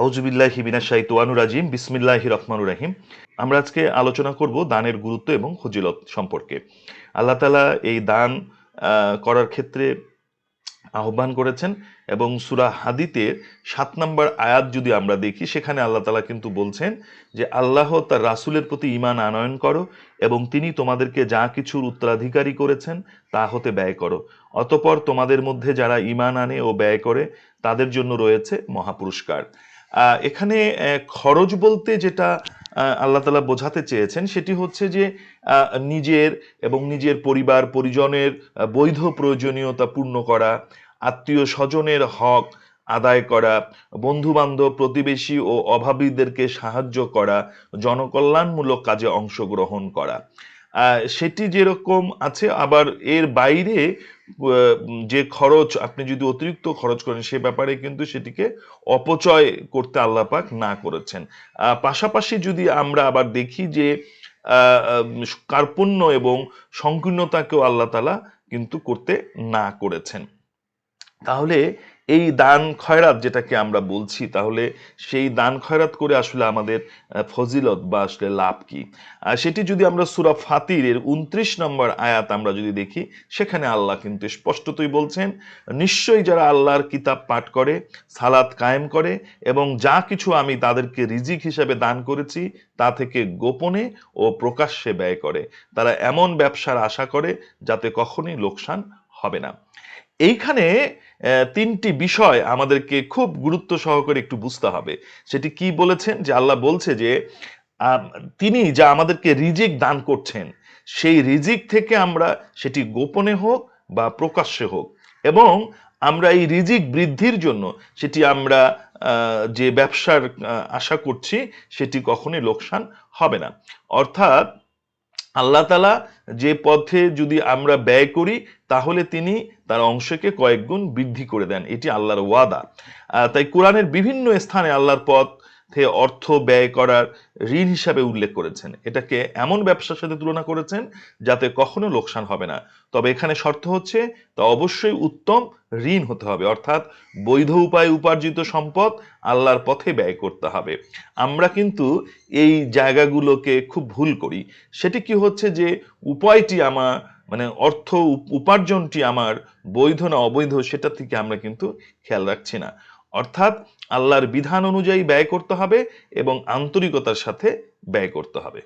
আউজুবিল্লাহি বিনাশাই তোয়ানু রাজিম বিসমিল্লাহি রহমানুর রাহিম। আমরা আজকে আলোচনা করব দানের গুরুত্ব এবং ফজিলত সম্পর্কে। আল্লাহ তালা এই দান করার ক্ষেত্রে আহ্বান করেছেন এবং সুরা হাদিতে সাত নম্বর আয়াত যদি আমরা দেখি, সেখানে আল্লাহ তালা কিন্তু বলছেন যে, আল্লাহ তার রাসুলের প্রতি ঈমান আনয়ন করো এবং তিনি তোমাদেরকে যা কিছুর উত্তরাধিকারী করেছেন তা হতে ব্যয় করো। অতপর তোমাদের মধ্যে যারা ইমান আনে ও ব্যয় করে, তাদের জন্য রয়েছে মহাপুরস্কার। এখানে খরচ বলতে যেটা আল্লাহ তালা বোঝাতে চেয়েছেন সেটি হচ্ছে যে নিজের এবং নিজের পরিবার, পরিজনের বৈধ প্রয়োজনীয়তা পূর্ণ করা, আত্মীয় স্বজনের হক আদায় করা বন্ধু বান্ধব প্রতিবেশী ও অভাবীদেরকে সাহায্য করা, জনকল্যাণমূলক কাজে অংশগ্রহণ করা। সেটি যেরকম আছে, আবার এর বাইরে যে খরচ, আপনি যদি অতিরিক্ত খরচ করেন, সে ব্যাপারে কিন্তু সেটিকে অপচয় করতে আল্লাপাক না করেছেন। পাশাপাশি যদি আমরা আবার দেখি যে কার্পণ্য এবং সংকীর্ণতাকেও আল্লাহ তালা কিন্তু করতে না করেছেন। তাহলে এই দান খয়রাত যেটাকে আমরা বলছি, তাহলে সেই দান খয়রাত করে আসলে আমাদের ফজিলত বা আসলে লাভ কি? সেটি যদি আমরা সুরা ফাতিরের উনত্রিশ নম্বর আয়াত আমরা যদি দেখি, সেখানে আল্লাহ কিন্তু স্পষ্টতই বলছেন, নিশ্চয়ই যারা আল্লাহর কিতাব পাঠ করে, সালাত কায়েম করে এবং যা কিছু আমি তাদেরকে রিজিক হিসেবে দান করেছি, তা থেকে গোপনে ও প্রকাশ্যে ব্যয় করে। তারা এমন ব্যবসার আশা করে যাতে কখনোই লোকসান হবে না। এইখানে তিনটি বিষয় আমাদেরকে খুব গুরুত্ব সহকারে একটু বুঝতে হবে। সেটি কি বলেছেন? যে আল্লাহ বলছে যে তিনি যা আমাদেরকে রিজিক দান করছেন, সেই রিজিক থেকে আমরা সেটি গোপনে হোক বা প্রকাশ্যে হোক। এবং আমরা এই রিজিক বৃদ্ধির জন্য সেটি আমরা যে ব্যবসার আশা করছি, সেটি কখনোই লোকসান হবে না। অর্থাৎ আল্লাহ তালা যে পথে যদি আমরা ব্যয় করি, তাহলে তিনি তার অংশকে কয়েক গুণ বৃদ্ধি করে দেন। এটি আল্লাহর ওয়াদা। তাই কোরআনের বিভিন্ন স্থানে আল্লাহর পথে অর্থ ব্যয় করার ঋণ হিসাবে উল্লেখ করেছেন। এটাকে এমন ব্যবসার সাথে তুলনা করেছেন যাতে কখনো লোকসান হবে না। তবে এখানে শর্ত হচ্ছে, তা অবশ্যই উত্তম ঋণ হতে হবে। অর্থাৎ বৈধ উপায়ে উপার্জিত সম্পদ আল্লাহর পথে ব্যয় করতে হবে। আমরা কিন্তু এই জায়গাগুলোকে খুব ভুল করি। সেটি কি হচ্ছে যে, উপায়টি আমার মানে অর্থ উপ- উপার্জনটি আমার বৈধ না অবৈধ, সেটা থেকে আমরা কিন্তু খেয়াল রাখছি না। অর্থাৎ আল্লাহর বিধান অনুযায়ী ব্যয় করতে হবে এবং আন্তরিকতার সাথে ব্যয় করতে হবে।